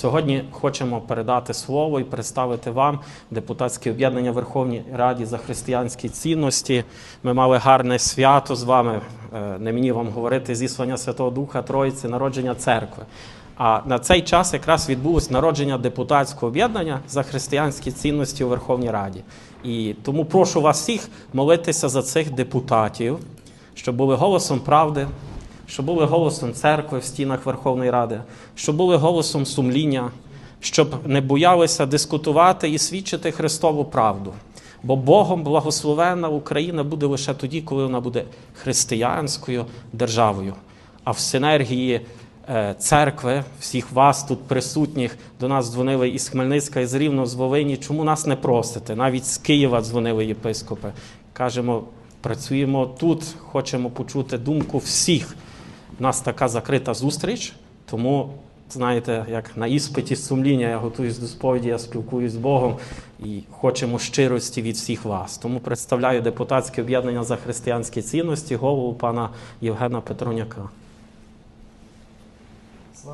Сьогодні хочемо передати слово і представити вам депутатське об'єднання Верховній Раді за християнські цінності. Ми мали гарне свято з вами. е, Не мені вам говорити зіслання Святого Духа Троїці, народження церкви. А на цей час якраз відбулось народження депутатського об'єднання за християнські цінності у Верховній Раді. І тому прошу вас всіх молитися за цих депутатів, щоб були голосом правди, щоб були голосом церкви в стінах Верховної Ради, щоб були голосом сумління, щоб не боялися дискутувати і свідчити Христову правду. Бо Богом благословена Україна буде лише тоді, коли вона буде християнською державою. А в синергії е, церкви, всіх вас тут присутніх, до нас дзвонили із Хмельницька, із Рівно, з Волині. Чому нас не просите? Навіть з Києва дзвонили єпископи. Кажемо, працюємо тут, хочемо почути думку всіх. Нас така закрита зустріч, тому знаєте, як на іспиті сумління я готуюсь до сповіді, я спілкуюсь з Богом і хочемо щирості від всіх вас. Тому представляю депутатське об'єднання за християнські цінності, голову пана Євгена Петроняка.